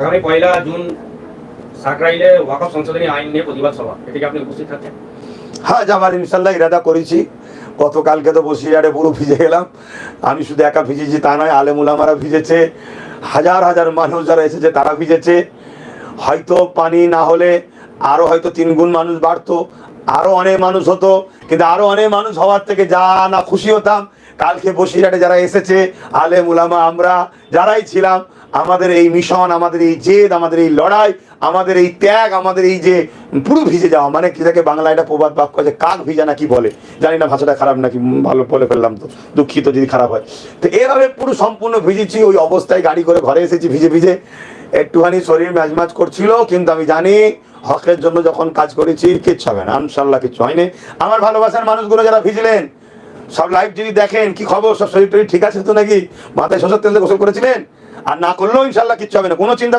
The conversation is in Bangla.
আগামী পয়লা জুন সাকরাইলে ওয়াকফ সংশোধনী আইন নিয়ে প্রতিবাদ সভা। এটিকে আপনি উপস্থিত থাকছেন। হ্যাঁ যাবার ইনশাল্লাহ ইরাদা করেছি। গতকালকে তো বসিরহাটে পুরো ভিজে গেলাম। আমি শুধু একা ভিজেছি, তা নয়, আলেমুলামারা ভিজেছে। হাজার হাজার মানুষ যারা এসেছে, তারা ভিজেছে। হয়তো পানি না হলে আরও হয়তো তিন গুণ মানুষ বাড়তো। আরও অনেক মানুষ হতো, কিন্তু আরও অনেক মানুষ হওয়ার থেকে যা না খুশি হতাম, কালকে বসিরহাটে যারা এসেছে, আলেম উলামা আমরা যারাই ছিলাম, আমাদের এই মিশন, আমাদের এই জেদ, আমাদের এই লড়াই, আমাদের এই ত্যাগ, আমাদের এই যে পুরো ভিজে যাওয়া মানে কি থাকে বাংলা এটা প্রবাদ বাক্য আছে, কাক ভিজা নাকি বলে? জানি না ভাষাটা খারাপ নাকি ভালো বলে ফেললাম তো, দুঃখিত যদি খারাপ হয়। তো এভাবে পুরো সম্পূর্ণ ভিজেছি, ওই অবস্থায় গাড়ি করে ঘরে এসেছি ভিজে ভিজে। একটুখানি শরীর ম্যাজমাজ করছিল, কিন্তু আমি জানি হকের জন্য যখন কাজ করেছি কিচ্ছু হবে না ইনশাল্লাহ কিচ্ছু হয়নি। আমার ভালোবাসার মানুষগুলো যারা ভিজলেন, সব লাইভ যদি দেখেন, কি খবর, সব শরীর ঠিক আছে তো নাকি? মাথায় শোষক তেল গোসল করেছিলেন? আর না করলেও ইনশাল্লাহ কিচ্ছু হবে না, কোনো চিন্তা